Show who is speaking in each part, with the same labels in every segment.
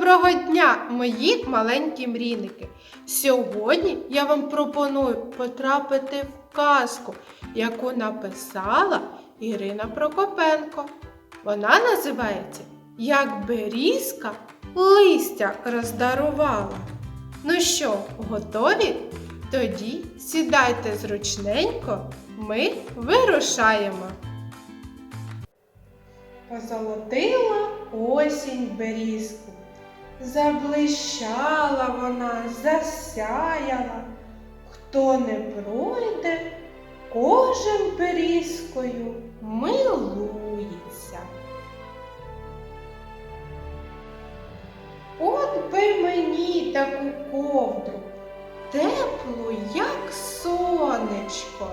Speaker 1: Доброго дня, мої маленькі мрійники! Сьогодні я вам пропоную потрапити в казку, яку написала Ірина Прокопенко. Вона називається Як берізка листя роздарувала. Ну що, готові? Тоді сідайте зручненько, ми вирушаємо. Позолотила осінь берізку, заблищала вона, засяяла. Хто не пройде, кожен берізкою милується. От би мені таку ковдру, теплу, як сонечко.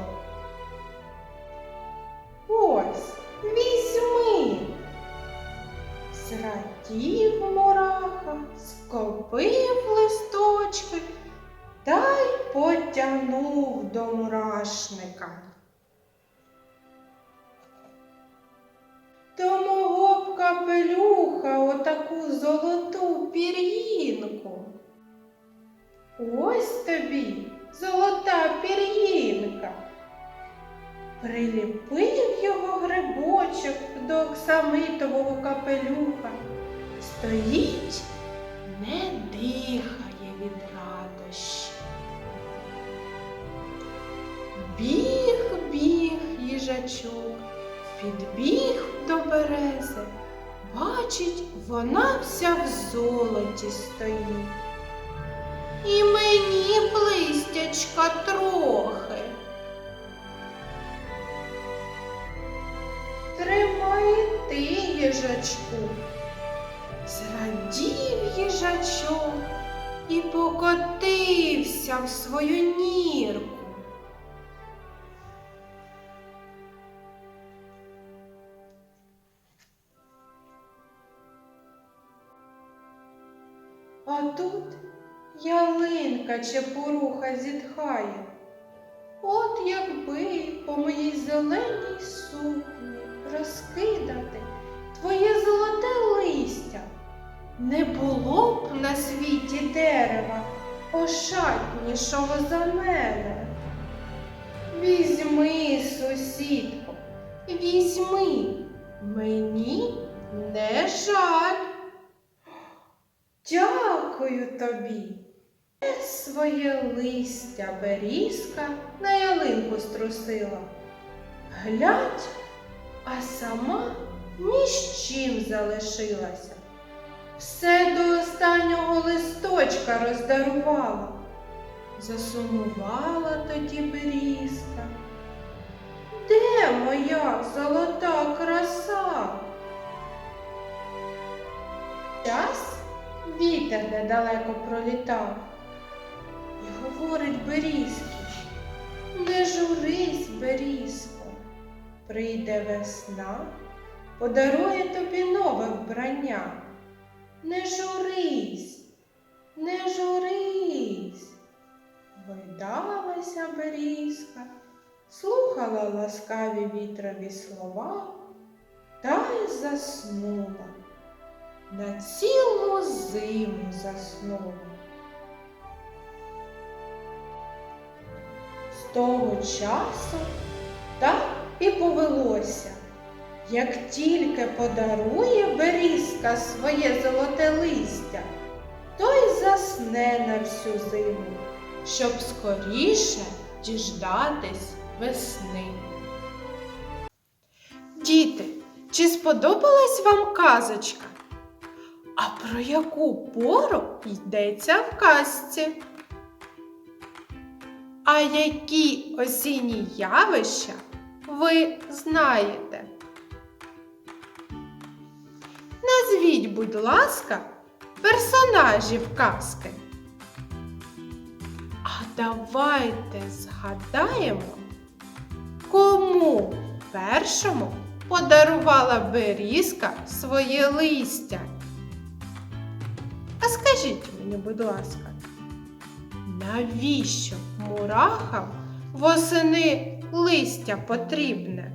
Speaker 1: Потягнув до мурашника. До мого б капелюха отаку золоту пір'їнку. Ось тобі золота пір'їнка. Приліпив його грибочок до оксамитового капелюха. Стоїть, не дихає від радощі. Біг, біг їжачок, підбіг до берези. Бачить, вона вся в золоті стоїть. І мені б листячка трохи. Тримай ти, їжачку. Зрадів їжачок і покотився в свою нірку. А тут ялинка чепуруха зітхає. От якби по моїй зеленій сукні розкидати твоє золоте листя, не було б на світі дерева ошатнішого за мене. Візьми, сусідко, візьми, мені не жаль. Дякую тобі. Своє листя берізка на ялинку струсила. Глядь, а сама ні з чим залишилася. Все до останнього листочка роздарувала. Засумувала тоді берізка. Де моя золота краса? Вітер недалеко пролітав. І говорить Берізки, не журись, Берізко, прийде весна, подарує тобі нове вбрання. Не журись, не журись. Гойдалася Берізка, слухала ласкаві вітрові слова та й заснула. На цілу зиму заснула. З того часу так і повелося. Як тільки подарує берізка своє золоте листя, то й засне на всю зиму, щоб скоріше діждатись весни. Діти, чи сподобалась вам казочка? А про яку пору йдеться в казці? А які осінні явища ви знаєте? Назвіть, будь ласка, персонажів казки. А давайте згадаємо, кому першому подарувала берізка своє листя. А скажіть мені, будь ласка, навіщо мурахам восени листя потрібне?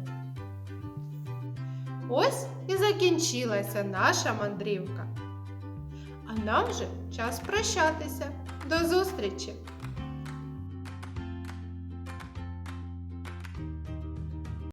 Speaker 1: Ось і закінчилася наша мандрівка. А нам же час прощатися. До зустрічі!